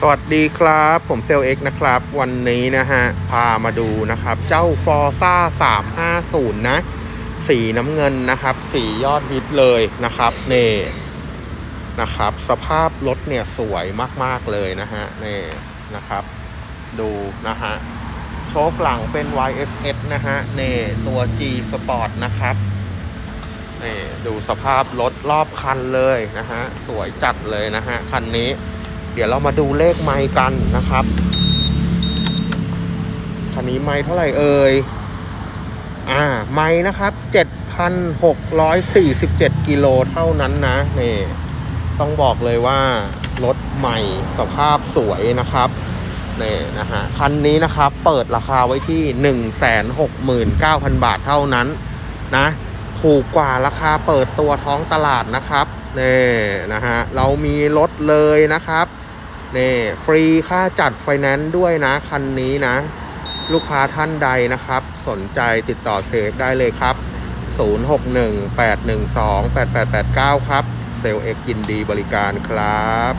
สวัสดีครับ ผมเซลเอ็กนะครับ วันนี้นะฮะ พามาดูนะครับ เจ้าฟอร์ซ่า350 นะ สีน้ำเงินนะครับ สียอดฮิตเลยนะครับเน่นะครับ สภาพรถเนี่ยสวยมาก ๆ เลยนะฮะเน่นะครับ ดูนะฮะ โชคหลังเป็น YSS นะฮะเน่ตัว G Sport นะครับนี่ดูสภาพรถรอบคันเลยนะฮะ สวยจัดเลยนะฮะ คันนี้ เดี๋ยวเรามาดูเลขไมค์กันนะครับคันนี้ไมค์เท่าไหร่เอ่ยอ่าไมค์นะครับ7,647กิโลเท่านั้นนะนี่ต้องบอกเลยว่ารถใหม่สภาพสวยนะครับนี่นะฮะคันนี้นะครับเปิดราคาไว้ที่ 169,000 บาทเท่านั้นนะ ถูกกว่าราคาเปิดตัวท้องตลาดนะครับนี่นะฮะเรามีรถเลยนะครับ นี่ฟรีค่าจัดไฟแนนซ์ด้วยนะ คันนี้นะ ลูกค้าท่านใดนะครับ สนใจติดต่อเซฟได้เลยครับ 0618128889 ครับ เซลล์เอ็กยินดีบริการครับ